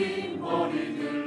어린 머리들.